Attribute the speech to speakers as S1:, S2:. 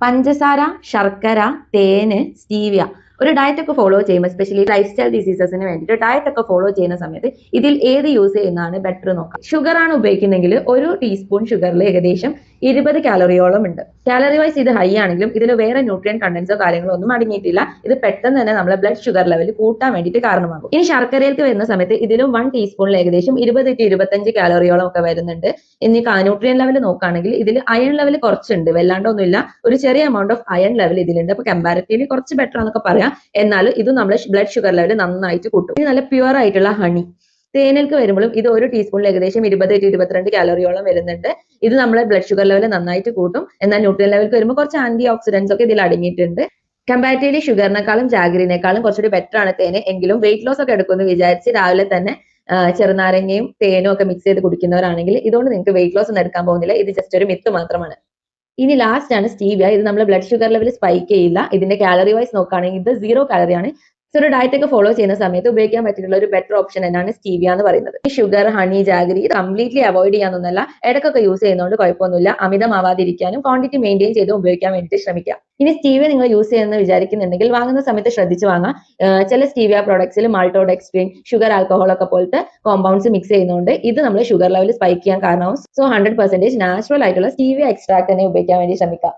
S1: പഞ്ചസാര ശർക്കര തേന് സ്റ്റീവിയ. ഒരു ഡയറ്റ് ഒക്കെ ഫോളോ ചെയ്യുമ്പോൾ സ്പെഷ്യലി ലൈഫ് സ്റ്റൈൽ ഡിസീസസിന് വേണ്ടിയിട്ട് ഡയറ്റ് ഒക്കെ ഫോളോ ചെയ്യുന്ന സമയത്ത് ഇതിൽ ഏത് യൂസ് ചെയ്യുന്നതാണ് ബെറ്റർ നോക്കാം. ഷുഗർ ആണ് ഉപയോഗിക്കുന്നതെങ്കിൽ ഒരു ടീസ്പൂൺ ഷുഗറിൽ ഏകദേശം ഇരുപത് കാലറിയോളം ഉണ്ട്. കാലറി വൈസ് ഇത് ഹൈ ആണെങ്കിലും ഇതിൽ വേറെ ന്യൂട്രിയൻ കണ്ടൻസോ കാര്യങ്ങളോ ഒന്നും അടങ്ങിയിട്ടില്ല. ഇത് പെട്ടെന്ന് തന്നെ നമ്മുടെ ബ്ലഡ് ഷുഗർ ലെവൽ കൂട്ടാൻ വേണ്ടിയിട്ട് കാരണമാകും. ഇനി ശർക്കരയിലേക്ക് വരുന്ന സമയത്ത് ഇതിലും വൺ ടീസ്പൂണിൽ ഏകദേശം ഇരുപത് ടു ഇരുപത്തഞ്ച് കാലറിയോളം ഒക്കെ വരുന്നുണ്ട്. ഇനി ന്യൂട്രിയൻ ലെവൽ നോക്കുകയാണെങ്കിൽ ഇതിൽ അയൺ ലെവൽ കുറച്ചുണ്ട്. വല്ലാണ്ടൊന്നുമില്ല. ഒരു ചെറിയ എമൗണ്ട് ഓഫ് അയൺ ലെവൽ ഇതിലുണ്ട്. അപ്പൊ കമ്പാരിറ്റീവ്ലി കുറച്ച് ബെറ്റർ ആണെന്നൊക്കെ പറയാം. എന്നാലും ഇത് നമ്മുടെ ബ്ലഡ് ഷുഗർ ലെവൽ നന്നായിട്ട് കൂട്ടും. ഇത് നല്ല പ്യുവർ ആയിട്ടുള്ള ഹണി തേനിലേക്ക് വരുമ്പോഴും ഇത് ഒരു ടീസ്പൂണിൽ ഏകദേശം ഇരുപത് ടു ഇരുപത്തിരണ്ട് കാലറിയോളം വരുന്നുണ്ട്. ഇത് നമ്മളെ ബ്ലഡ് ഷുഗർ ലെവൽ നന്നായിട്ട് കൂട്ടും. എന്നാൽ ന്യൂട്രിയൻ ലെവൽക്ക് വരുമ്പോൾ കുറച്ച് ആന്റി ഓക്സിഡൻസ് ഒക്കെ ഇതിൽ അടങ്ങിയിട്ടുണ്ട്. കമ്പാരിറ്റീവ്ലി ഷുഗറിനേക്കാളും ജാഗറിനേക്കാളും കുറച്ചുകൂടി ബെറ്റർ ആണ് തേന്. എങ്കിലും വെയിറ്റ് ലോസ് ഒക്കെ എടുക്കുമെന്ന് വിചാരിച്ച് രാവിലെ തന്നെ ചെറുനാരങ്ങയും തേനും ഒക്കെ മിക്സ് ചെയ്ത് കുടിക്കുന്നവരാണെങ്കിൽ ഇതുകൊണ്ട് നിങ്ങൾക്ക് വെയിറ്റ് ലോസ് ഒന്നും എടുക്കാൻ പോകുന്നില്ല. ഇത് ജസ്റ്റ് ഒരു മിത്ത് മാത്രമാണ്. ഇനി ലാസ്റ്റ് ആണ് സ്റ്റീവിയ ഇത് നമ്മുടെ ബ്ലഡ് ഷുഗർ ലെവൽ സ്പൈക്ക് ചെയ്യില്ല. ഇതിന്റെ കാലറി വൈസ് നോക്കുകയാണെങ്കിൽ ഇത് സീറോ കാലറിയാണ് സോ ഒരു ഡയറ്റ് ഒക്കെ ഫോളോ ചെയ്യുന്ന സമയത്ത് ഉപയോഗിക്കാൻ പറ്റിയിട്ടുള്ള ഒരു ബെറ്റർ ഓപ്ഷൻ എന്നാണ് സ്റ്റീവിയ എന്ന് പറയുന്നത്. ഈ sugar honey jaggery completely avoid ചെയ്യാന്നൊന്നല്ല ഇടക്കൊക്കെ യൂസ് ചെയ്യുന്നതുകൊണ്ട് കുഴപ്പമൊന്നുമില്ല. അമിതമാവാതിരിക്കാനും ക്വാണ്ടിറ്റി മെയിന്റെയിൻ ചെയ്ത് ഉപയോഗിക്കാൻ വേണ്ടിയിട്ട് ശ്രമിക്കാം ഇനി സ്റ്റീവിയ നിങ്ങൾ യൂസ് ചെയ്യുന്ന വിചാരിക്കുന്നുണ്ടെങ്കിൽ വാങ്ങുന്ന സമയത്ത് ശ്രദ്ധിച്ച് വാങ്ങാം. ചില സ്റ്റീവിയ പ്രോഡക്ട്സിൽ മാൾട്ടോഡെക്സ്ട്രീൻ ഷുഗർ ആൽക്കഹോൾ ഒക്കെ പോലത്തെ കോമ്പൗണ്ട്സ് മിക്സ് ചെയ്യുന്നതുകൊണ്ട് ഇത് നമ്മൾ ഷുഗർ ലെവൽ സ്പൈക്ക് ചെയ്യാൻ കാരണമാവും. സോ ഹൺഡ്രഡ് പെർസെന്റേജ് നാച്ചുറൽ ആയിട്ടുള്ള സ്റ്റീവിയ എക്സ്ട്രാക്ട് തന്നെ ഉപയോഗിക്കാൻ വേണ്ടി ശ്രമിക്കാം.